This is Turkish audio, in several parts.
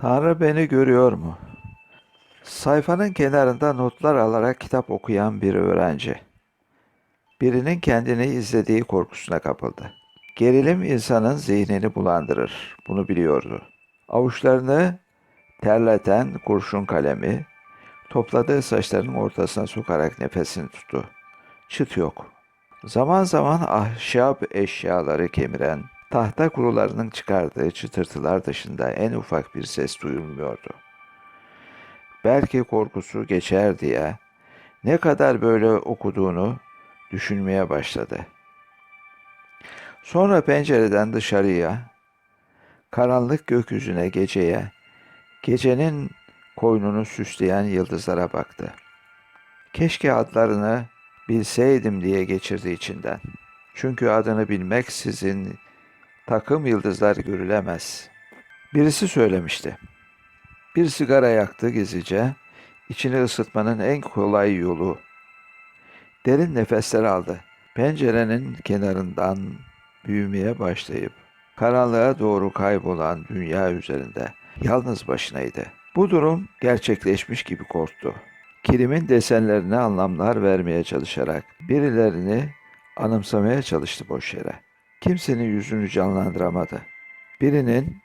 Tanrı beni görüyor mu? Sayfanın kenarında notlar alarak kitap okuyan bir öğrenci. Birinin kendini izlediği korkusuna kapıldı. Gerilim insanın zihnini bulandırır. Bunu biliyordu. Avuçlarını terleten kurşun kalemi topladığı saçlarının ortasına sokarak nefesini tuttu. Çıt yok. Zaman zaman ahşap eşyaları kemiren, tahta kurularının çıkardığı çıtırtılar dışında en ufak bir ses duyulmuyordu. Belki korkusu geçer diye ne kadar böyle okuduğunu düşünmeye başladı. Sonra pencereden dışarıya, karanlık gökyüzüne geceye, gecenin koynunu süsleyen yıldızlara baktı. Keşke adlarını bilseydim diye geçirdi içinden. Çünkü adını bilmek sizin takım yıldızlar görülemez. Birisi söylemişti. Bir sigara yaktı gizlice. İçini ısıtmanın en kolay yolu. Derin nefesler aldı. Pencerenin kenarından büyümeye başlayıp karanlığa doğru kaybolan dünya üzerinde yalnız başınaydı. Bu durum gerçekleşmiş gibi korktu. Kilimin desenlerine anlamlar vermeye çalışarak birilerini anımsamaya çalıştı boş yere. Kimsenin yüzünü canlandıramadı. Birinin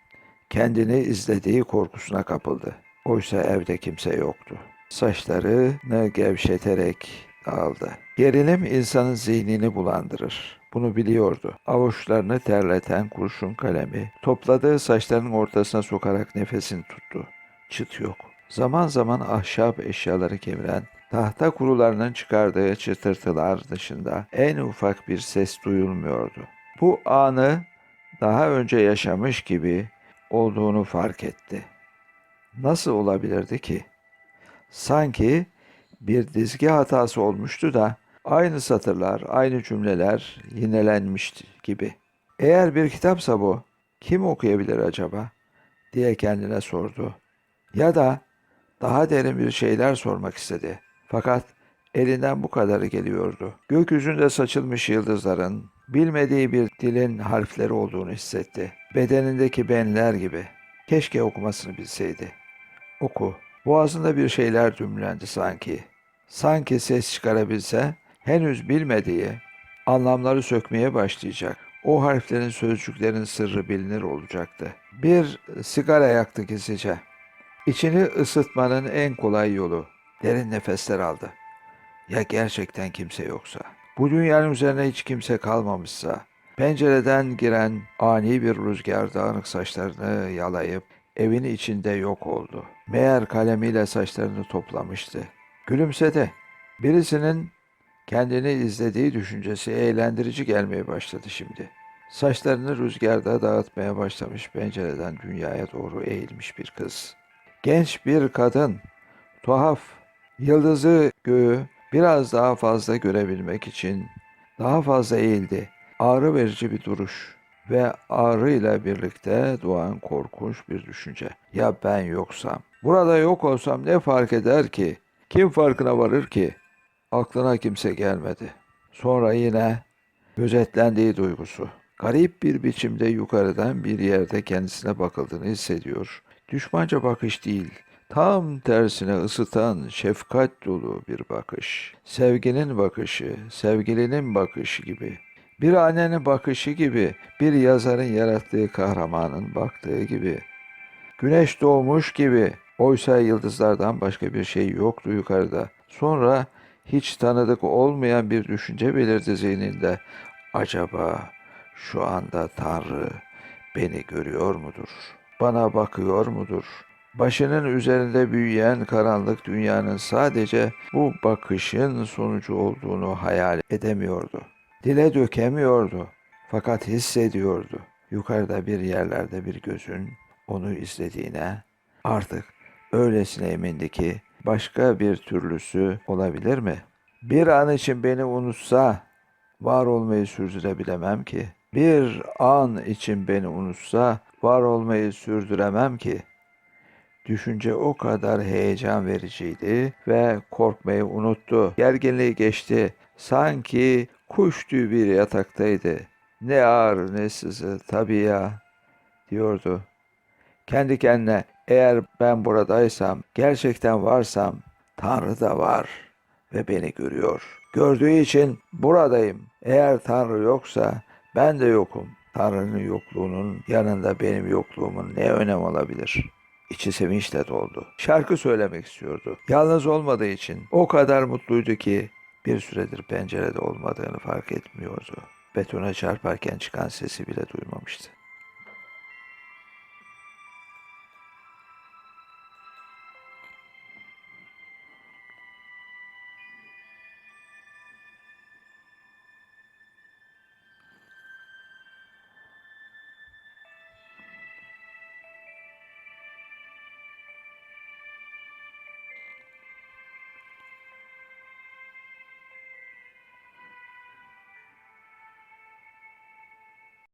kendini izlediği korkusuna kapıldı. Oysa evde kimse yoktu. Saçlarını gevşeterek aldı. Gerilim insanın zihnini bulandırır. Bunu biliyordu. Avuçlarını terleten kurşun kalemi topladığı saçlarının ortasına sokarak nefesini tuttu. Çıt yok. Zaman zaman ahşap eşyaları kemiren, tahta kurularının çıkardığı çıtırtılar dışında en ufak bir ses duyulmuyordu. Bu anı daha önce yaşamış gibi olduğunu fark etti. Nasıl olabilirdi ki? Sanki bir dizgi hatası olmuştu da aynı satırlar, aynı cümleler yinelenmişti gibi. Eğer bir kitapsa bu, kim okuyabilir acaba? diye kendine sordu. Ya da daha derin bir şeyler sormak istedi. Fakat elinden bu kadarı geliyordu. Gökyüzünde saçılmış yıldızların, bilmediği bir dilin harfleri olduğunu hissetti. Bedenindeki benler gibi. Keşke okumasını bilseydi. Oku. Boğazında bir şeyler dümlendi sanki. Sanki ses çıkarabilse, henüz bilmediği anlamları sökmeye başlayacak. O harflerin, sözcüklerin sırrı bilinir olacaktı. Bir sigara yaktı gizlice. İçini ısıtmanın en kolay yolu. Derin nefesler aldı. Ya gerçekten kimse yoksa? Bu dünyanın üzerine hiç kimse kalmamışsa? Pencereden giren ani bir rüzgar dağınık saçlarını yalayıp evin içinde yok oldu. Meğer kalemiyle saçlarını toplamıştı. Gülümsedi. Birisinin kendini izlediği düşüncesi eğlendirici gelmeye başladı şimdi. Saçlarını rüzgarda dağıtmaya başlamış pencereden dünyaya doğru eğilmiş bir kız. Genç bir kadın, tuhaf, yıldızı göğü biraz daha fazla görebilmek için daha fazla eğildi. Ağrı verici bir duruş ve ağrıyla birlikte doğan korkunç bir düşünce. Ya ben yoksam? Burada yok olsam ne fark eder ki? Kim farkına varır ki? Aklına kimse gelmedi. Sonra yine gözetlendiği duygusu. Garip bir biçimde yukarıdan bir yerde kendisine bakıldığını hissediyor. Düşmanca bakış değil, tam tersine ısıtan, şefkat dolu bir bakış. Sevginin bakışı, sevgilinin bakışı gibi. Bir annenin bakışı gibi, bir yazarın yarattığı kahramanın baktığı gibi. Güneş doğmuş gibi. Oysa yıldızlardan başka bir şey yoktu yukarıda. Sonra hiç tanıdık olmayan bir düşünce belirdi zihninde. Acaba şu anda Tanrı beni görüyor mudur? Bana bakıyor mudur? Başının üzerinde büyüyen karanlık dünyanın sadece bu bakışın sonucu olduğunu hayal edemiyordu. Dile dökemiyordu. Fakat hissediyordu. Yukarıda bir yerlerde bir gözün onu izlediğine artık öylesine emindi ki başka bir türlüsü olabilir mi? Bir an için beni unutsa var olmayı sürdürebilemem ki. Bir an için beni unutsa var olmayı sürdüremem ki. Düşünce o kadar heyecan vericiydi ve korkmayı unuttu. Gerginliği geçti. Sanki kuş tüyü bir yataktaydı. Ne ağır ne sızı tabii ya diyordu. Kendi kendine Eğer ben buradaysam, gerçekten varsam Tanrı da var ve beni görüyor. Gördüğü için buradayım. Eğer Tanrı yoksa ben de yokum. Tanrı'nın yokluğunun yanında benim yokluğumun ne önem olabilir? İçi sevinçle doldu. Şarkı söylemek istiyordu. Yalnız olmadığı için o kadar mutluydu ki bir süredir pencerede olmadığını fark etmiyordu. Betona çarparken çıkan sesi bile duymamıştı.